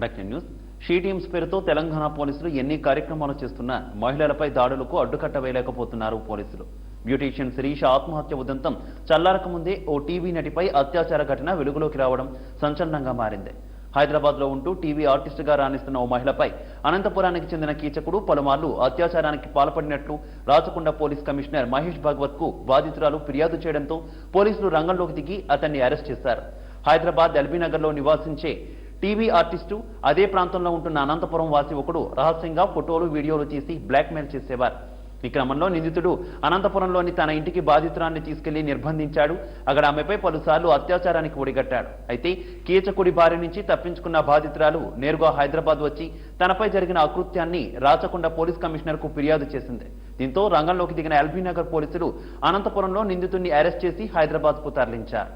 Breaking news she teams పేరుతో తెలంగాణ పోలీసులు ఎన్ని కార్యక్రమాలు చేస్తున్నా మహిళలపై దాడులకు అడ్డుకట్ట వేయలేకపోతున్నారు పోలీసులు. బ్యూటీషియన్ శిరీష ఆత్మహత్య ఉదంతం చల్లారక ముందే ఓ టీవీ నటిపై అత్యాచార ఘటన వెలుగులోకి రావడం సంచలనంగా మారింది. హైదరాబాద్లో ఉంటూ టీవీ ఆర్టిస్ట్గా రాణిస్తున్న ఓ మహిళపై అనంతపురానికి చెందిన కీచకుడు పలుమార్లు అత్యాచారానికి పాల్పడినట్లు రాచకొండ పోలీస్ కమిషనర్ మహేష్ భగవత్కు బాధితురాలు ఫిర్యాదు చేయడంతో పోలీసులు రంగంలోకి దిగి అతన్ని అరెస్ట్ చేశారు. హైదరాబాద్ ఎల్బీనగర్లో నివాసించే టీవీ ఆర్టిస్టు అదే ప్రాంతంలో ఉంటున్న అనంతపురం వాసి ఒకడు రహస్యంగా ఫోటోలు వీడియోలు చేసి బ్లాక్మెయిల్ చేసేవారు. ఈ క్రమంలో నిందితుడు అనంతపురంలోని తన ఇంటికి బాధితురాన్ని తీసుకెళ్ళి నిర్బంధించాడు. అక్కడ ఆమెపై పలుసార్లు అత్యాచారానికి ఒడిగట్టాడు. అయితే కీచకుడి బారి నుంచి తప్పించుకున్న బాధితురాలు నేరుగా హైదరాబాద్ వచ్చి తనపై జరిగిన అకృత్యాన్ని రాచకొండ పోలీస్ కమిషనర్కు ఫిర్యాదు చేసింది. దీంతో రంగంలోకి దిగిన ఎల్బీనగర్ పోలీసులు అనంతపురంలో నిందితుడిని అరెస్ట్ చేసి హైదరాబాద్కు తరలించారు.